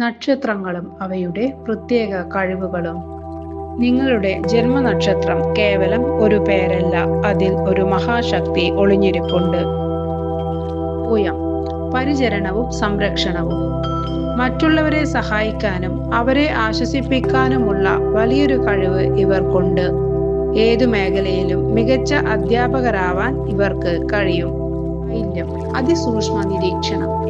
നക്ഷത്രങ്ങളും അവയുടെ പ്രത്യേക കഴിവുകളും. നിങ്ങളുടെ ജന്മനക്ഷത്രം കേവലം ഒരു പേരല്ല അതിൽ ഒരു മഹാശക്തി ഒളിഞ്ഞിരിപ്പുണ്ട്. പൂയം പരിചരണവും സംരക്ഷണവും. മറ്റുള്ളവരെ സഹായിക്കാനും അവരെ ആശ്വസിപ്പിക്കാനുമുള്ള വലിയൊരു കഴിവ് ഇവർക്കുണ്ട്. ഏതു മേഖലയിലും മികച്ച അധ്യാപകരാവാൻ ഇവർക്ക് കഴിയും. അതിസൂക്ഷ്മ നിരീക്ഷണം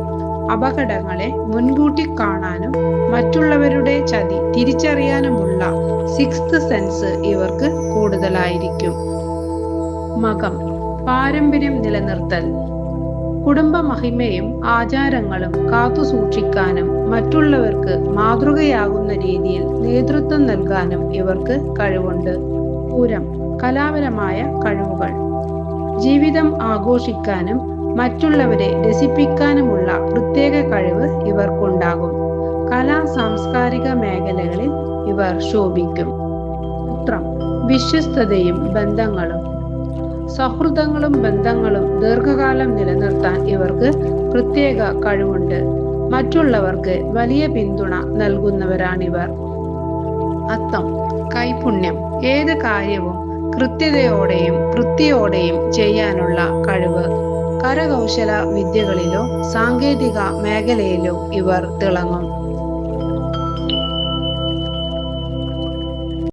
അപകടങ്ങളെ മുൻകൂട്ടി കാണാനും മറ്റുള്ളവരുടെ ചതി തിരിച്ചറിയാനുമുള്ള സിക്സ്ത് സെൻസ് ഇവർക്ക് കൂടുതലായിരിക്കും. മകം പാരമ്പര്യം നിലനിർത്തൽ. കുടുംബ മഹിമയും ആചാരങ്ങളും കാത്തുസൂക്ഷിക്കാനും മറ്റുള്ളവർക്ക് മാതൃകയാകുന്ന രീതിയിൽ നേതൃത്വം നൽകാനും ഇവർക്ക് കഴിവുണ്ട്. പൂരം കലാപരമായ കഴിവുകൾ. ജീവിതം ആഘോഷിക്കാനും മറ്റുള്ളവരെ രസിപ്പിക്കാനുമുള്ള പ്രത്യേക കഴിവ് ഇവർക്കുണ്ടാകും. കലാ സാംസ്കാരിക മേഖലകളിൽ ഇവർ ശോഭിക്കും. ഉത്രം വിശ്വസ്തതയും ബന്ധങ്ങളും. സൗഹൃദങ്ങളും ബന്ധങ്ങളും ദീർഘകാലം നിലനിർത്താൻ ഇവർക്ക് പ്രത്യേക കഴിവുണ്ട്. മറ്റുള്ളവർക്ക് വലിയ പിന്തുണ നൽകുന്നവരാണിവർ. അത്തം കൈപുണ്യം ഏത് കാര്യവും കൃത്യതയോടെയും വൃത്തിയോടെയും ചെയ്യാനുള്ള കഴിവ്. കരകൗശല വിദ്യകളിലോ സാങ്കേതിക മേഖലയിലോ ഇവർ തിളങ്ങും.